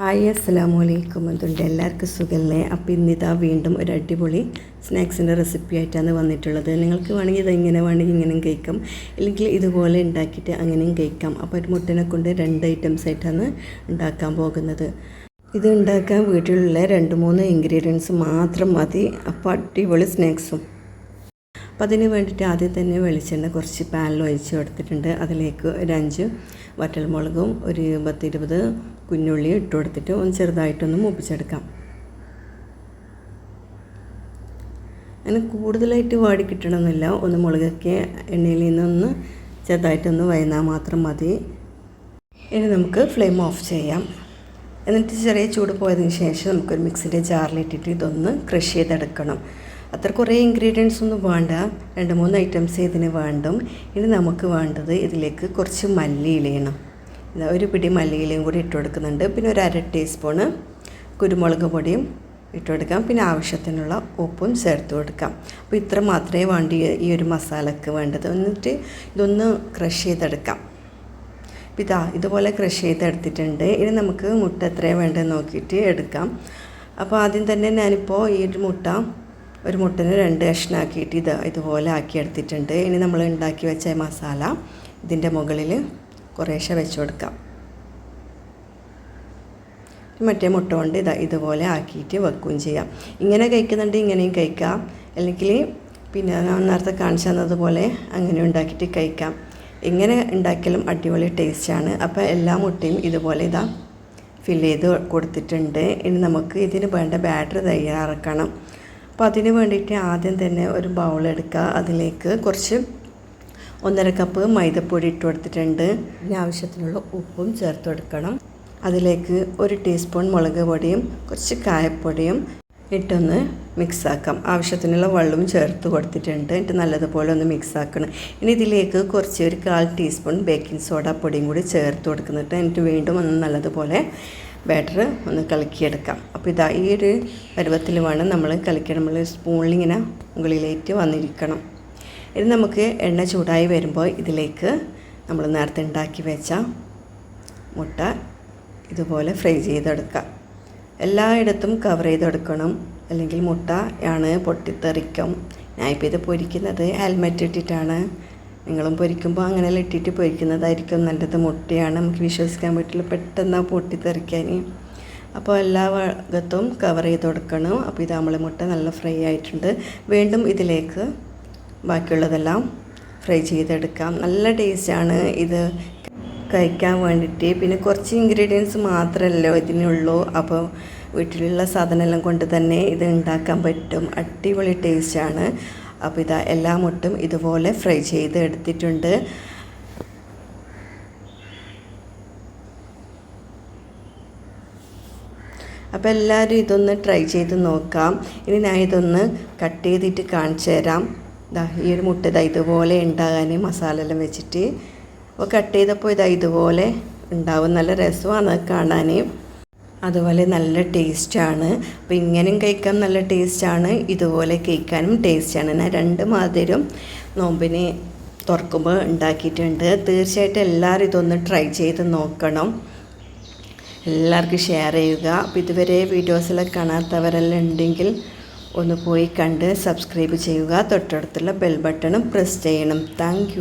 Hi അസ്സലാമു അലൈക്കും എന്തുണ്ട്? എല്ലാവർക്കും സുഖമല്ലേ അപ്പോൾ ഇന്നിതാ വീണ്ടും ഒരു അടിപൊളി സ്നാക്സിന്റെ റെസിപ്പി ആയിട്ടാണ് വന്നിട്ടുള്ളത്. നിങ്ങൾക്ക് വേണമെങ്കിൽ എങ്ങനെ വേണമെങ്കിൽ ഇങ്ങനെയും കഴിക്കാം. അല്ലെങ്കിൽ ഇതുപോലെ ഉണ്ടാക്കിയിട്ട് അങ്ങനെയും കഴിക്കാം. അപ്പോൾ ഒരു മുട്ടനെ കൊണ്ട് രണ്ട് ഐറ്റംസ് ആയിട്ടാണ് ഉണ്ടാക്കാൻ പോകുന്നത്. ഇത് ഉണ്ടാക്കാൻ വീട്ടിലുള്ള രണ്ട് മൂന്ന് ഇൻഗ്രീഡിയൻസ് മാത്രം മതി. അപ്പോൾ അടിപൊളി സ്നാക്സും. അപ്പം അതിന് വേണ്ടിയിട്ട് ആദ്യം തന്നെ വെളിച്ചെണ്ണ കുറച്ച് പാനിൽ ഒഴിച്ച് കൊടുത്തിട്ടുണ്ട്. അതിലേക്ക് ഒരു അഞ്ച് വറ്റൽമുളകും ഒരു പത്തിരുപത് കുഞ്ഞുള്ളി ഇട്ട് കൊടുത്തിട്ട് ഒന്ന് ചെറുതായിട്ടൊന്ന് മൂപ്പിച്ചെടുക്കാം. അങ്ങനെ കൂടുതലായിട്ട് വാടി കിട്ടണമെന്നില്ല ഒന്ന് മുളകൊക്കെ എണ്ണയിൽ നിന്നൊന്ന് ചെറുതായിട്ടൊന്ന് വയന്നാൽ മാത്രം മതി. ഇനി നമുക്ക് ഫ്ലെയിം ഓഫ് ചെയ്യാം. എന്നിട്ട് ചെറിയ ചൂട് പോയതിന് ശേഷം നമുക്കൊരു മിക്സിന്റെ ജാറിലിട്ടിട്ട് ഇതൊന്ന് ക്രഷ് ചെയ്തെടുക്കണം. അത്ര കുറേ ഇൻഗ്രീഡിയൻസ് ഒന്നും വേണ്ട. രണ്ട് മൂന്ന് ഐറ്റംസ് ഇതിന് വേണ്ടും. ഇനി നമുക്ക് വേണ്ടത് ഇതിലേക്ക് കുറച്ച് മല്ലിയിലയാണ് ഒരു പിടി മല്ലിയിലയും കൂടി ഇട്ട് കൊടുക്കുന്നുണ്ട്. പിന്നെ ഒരു അര ടീസ്പൂണ് കുരുമുളക് പൊടിയും ഇട്ട് കൊടുക്കാം. പിന്നെ ആവശ്യത്തിനുള്ള ഉപ്പും ചേർത്ത് കൊടുക്കാം. അപ്പോൾ ഇത്ര മാത്രമേ വേണ്ടി ഈ ഒരു മസാലക്ക് വേണ്ടത്. എന്നിട്ട് ഇതൊന്ന് ക്രഷ് ചെയ്തെടുക്കാം. അപ്പോൾ ഇതാ ഇതുപോലെ ക്രഷ് ചെയ്തെടുത്തിട്ടുണ്ട്. ഇനി നമുക്ക് മുട്ട എത്രയാണ് വേണ്ടതെന്ന് നോക്കിയിട്ട് എടുക്കാം. അപ്പോൾ ആദ്യം തന്നെ ഞാനിപ്പോൾ ഈ ഒരു മുട്ട ഒരു മുട്ടിന് രണ്ട് കഷ്ണാക്കിയിട്ട് ഇത് ഇതുപോലെ ആക്കി എടുത്തിട്ടുണ്ട്. ഇനി നമ്മൾ ഉണ്ടാക്കി വെച്ച മസാല ഇതിന്റെ മുകളിൽ കുറേശ്ശെ വെച്ച് കൊടുക്കാം. മറ്റേ മുട്ട കൊണ്ട് ഇതാ ഇതുപോലെ ആക്കിയിട്ട് വെക്കുകയും ചെയ്യാം. ഇങ്ങനെ കഴിക്കുന്നുണ്ട് ഇങ്ങനെയും കഴിക്കാം. അല്ലെങ്കിൽ പിന്നെ ഞാൻ നേരത്തെ കാണിച്ചു തന്നതുപോലെ അങ്ങനെ ഉണ്ടാക്കിയിട്ട് കഴിക്കാം. ഇങ്ങനെ ഉണ്ടാക്കിയാലും അടിപൊളി ടേസ്റ്റാണ് അപ്പോൾ എല്ലാ മുട്ടയും ഇതുപോലെ ഇതാ ഫില്ല് ചെയ്ത് കൊടുത്തിട്ടുണ്ട്. ഇനി നമുക്ക് ഇതിന് വേണ്ട ബാറ്റർ തയ്യാറാക്കണം. അപ്പോൾ അതിന് വേണ്ടിയിട്ട് ആദ്യം തന്നെ ഒരു ബൗൾ എടുക്കുക. അതിലേക്ക് കുറച്ച് ഒന്നര കപ്പ് മൈദപ്പൊടി ഇട്ട് കൊടുത്തിട്ടുണ്ട്. പിന്നെ ആവശ്യത്തിനുള്ള ഉപ്പും ചേർത്ത് കൊടുക്കണം. അതിലേക്ക് ഒരു ടീസ്പൂൺ മുളക് പൊടിയും കുറച്ച് കായപ്പൊടിയും ഇട്ടൊന്ന് മിക്സാക്കാം ആവശ്യത്തിനുള്ള വെള്ളവും ചേർത്ത് കൊടുത്തിട്ടുണ്ട്. എന്നിട്ട് നല്ലതുപോലെ ഒന്ന് മിക്സ് ആക്കണം. ഇനി ഇതിലേക്ക് കുറച്ച് ഒരു കാൽ ടീസ്പൂൺ ബേക്കിംഗ് സോഡ പൊടിയും കൂടി ചേർത്ത് കൊടുക്കുന്നിട്ട് എന്നിട്ട് വീണ്ടും ഒന്ന് നല്ലതുപോലെ ബാറ്റർ ഒന്ന് കലക്കിയെടുക്കാം. അപ്പോൾ ഇതാ ഈ ഒരു പരുവത്തിൽ വേണം നമ്മൾ കളിക്കണം നമ്മൾ സ്പൂണിലിങ്ങനെ മുകളിലേക്ക് വന്നിരിക്കണം. ഇത് നമുക്ക് എണ്ണ ചൂടായി വരുമ്പോൾ ഇതിലേക്ക് നമ്മൾ നേരത്തെ ഉണ്ടാക്കി വെച്ച മുട്ട ഇതുപോലെ ഫ്രൈ ചെയ്തെടുക്കാം. എല്ലായിടത്തും കവർ ചെയ്തെടുക്കണം. അല്ലെങ്കിൽ മുട്ട ആണ് പൊട്ടിത്തെറിക്കും. ഞാനിപ്പോൾ ഇത് പൊരിക്കുന്നത് ഹെൽമെറ്റ് ഇട്ടിട്ടാണ്. നിങ്ങളും പൊരിക്കുമ്പോൾ അങ്ങനെ ഇട്ടിട്ട് പൊരിക്കുന്നതായിരിക്കും നല്ലത്. മുട്ടയാണ് നമുക്ക് വിശ്വസിക്കാൻ പറ്റില്ല. പെട്ടെന്ന് പൊട്ടിത്തെറിക്കാൻ അപ്പോൾ എല്ലാ ഭാഗത്തും കവർ ചെയ്ത് കൊടുക്കണം. അപ്പോൾ ഇത് നമ്മളെ മുട്ട നല്ല ഫ്രൈ ആയിട്ടുണ്ട്. വീണ്ടും ഇതിലേക്ക് ബാക്കിയുള്ളതെല്ലാം ഫ്രൈ ചെയ്തെടുക്കാം. നല്ല ടേസ്റ്റാണ് ഇത് കഴിക്കാൻ വേണ്ടിയിട്ട് പിന്നെ കുറച്ച് ഇൻഗ്രീഡിയൻസ് മാത്രമല്ലോ ഇതിനുള്ളൂ. അപ്പോൾ വീട്ടിലുള്ള സാധനമെല്ലാം കൊണ്ട് തന്നെ ഇത് ഉണ്ടാക്കാൻ പറ്റും. അടിപൊളി ടേസ്റ്റാണ് അപ്പോൾ ഇതാ എല്ലാ മുട്ടും ഇതുപോലെ ഫ്രൈ ചെയ്ത് എടുത്തിട്ടുണ്ട്. അപ്പോൾ എല്ലാവരും ഇതൊന്ന് ട്രൈ ചെയ്ത് നോക്കാം. ഇനി ഞാൻ ഇതൊന്ന് കട്ട് ചെയ്തിട്ട് കാണിച്ചു തരാം. ഇതാ ഈ ഒരു മുട്ട ഇതാ ഇതുപോലെ ഉണ്ടാകാൻ മസാല എല്ലാം വെച്ചിട്ട്. അപ്പോൾ കട്ട് ചെയ്തപ്പോൾ ഇതാ ഇതുപോലെ ഉണ്ടാവും. നല്ല രസമാണ് കാണാൻ. അതുപോലെ നല്ല ടേസ്റ്റാണ്. അപ്പോൾ ഇങ്ങനെയും കഴിക്കാൻ നല്ല ടേസ്റ്റാണ്. ഇതുപോലെ കഴിക്കാനും ടേസ്റ്റാണ്. ഞാൻ രണ്ട് മാതിരും നോമ്പിനെ തുറക്കുമ്പോൾ ഉണ്ടാക്കിയിട്ടുണ്ട്. തീർച്ചയായിട്ടും എല്ലാവരും ഇതൊന്ന് ട്രൈ ചെയ്ത് നോക്കണം. എല്ലാവർക്കും ഷെയർ ചെയ്യുക. അപ്പോൾ ഇതുവരെ വീഡിയോസിലൊക്കെ കാണാത്തവരെല്ലാം ഉണ്ടെങ്കിൽ ഒന്ന് പോയി കണ്ട് സബ്സ്ക്രൈബ് ചെയ്യുക. തൊട്ടടുത്തുള്ള ബെൽ ബട്ടണും പ്രസ് ചെയ്യണം. താങ്ക്